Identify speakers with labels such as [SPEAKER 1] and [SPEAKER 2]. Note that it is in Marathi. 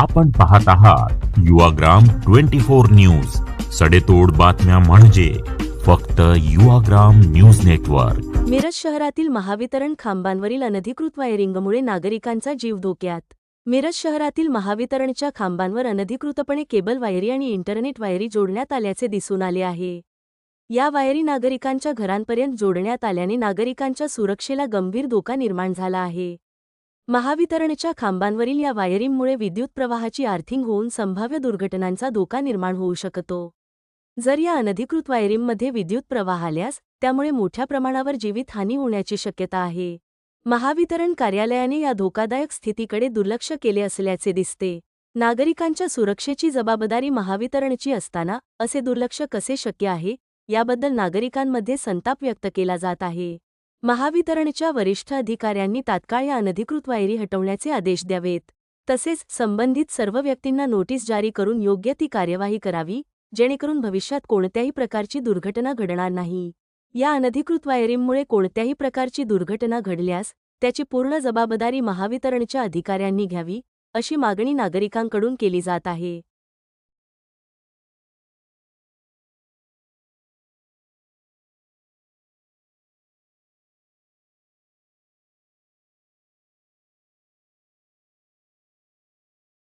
[SPEAKER 1] आपण पाहत आहात युवाग्राम ट्वेंटी फोर न्यूज. सडेतोड बातम्या म्हणजे फक्त युवाग्राम न्यूज नेटवर्क.
[SPEAKER 2] मिरज शहरातील महावितरण खांबांवरील अनधिकृत वायरिंगमुळे नागरिकांचा जीव धोक्यात. मिरज शहरातील महावितरणच्या खांबांवर अनधिकृतपणे केबल वायरी आणि इंटरनेट वायरी जोडण्यात आल्याचे दिसून आले आहे. या वायरी नागरिकांच्या घरांपर्यंत जोडण्यात आल्याने नागरिकांच्या सुरक्षेला गंभीर धोका निर्माण झाला आहे. महावितरणच्या खांबांवरील या वायरिंगमुळे विद्युत प्रवाहाची आर्थिंग होऊन संभाव्य दुर्घटनांचा धोका निर्माण होऊ शकतो. जर या अनधिकृत वायरिंगमध्ये विद्युत प्रवाह आल्यास त्यामुळे मोठ्या प्रमाणावर जीवितहानी होण्याची शक्यता आहे. महावितरण कार्यालयाने या धोकादायक स्थितीकडे दुर्लक्ष केले असल्याचे दिसते. नागरिकांच्या सुरक्षेची जबाबदारी महावितरणची असताना असे दुर्लक्ष कसे शक्य आहे याबद्दल नागरिकांमध्ये संताप व्यक्त केला जात आहे. महावितरणच्या वरिष्ठ अधिकाऱ्यांनी तात्काळ या अनधिकृत वायरी हटवण्याचे आदेश द्यावेत. तसेच संबंधित सर्व व्यक्तींना नोटीस जारी करून योग्य ती कार्यवाही करावी जेणेकरून भविष्यात कोणत्याही प्रकारची दुर्घटना घडणार नाही. या अनधिकृत वायरिंगमुळे कोणत्याही प्रकारची दुर्घटना घडल्यास त्याची पूर्ण जबाबदारी महावितरणच्या अधिकाऱ्यांनी घ्यावी अशी मागणी नागरिकांकडून केली जात आहे.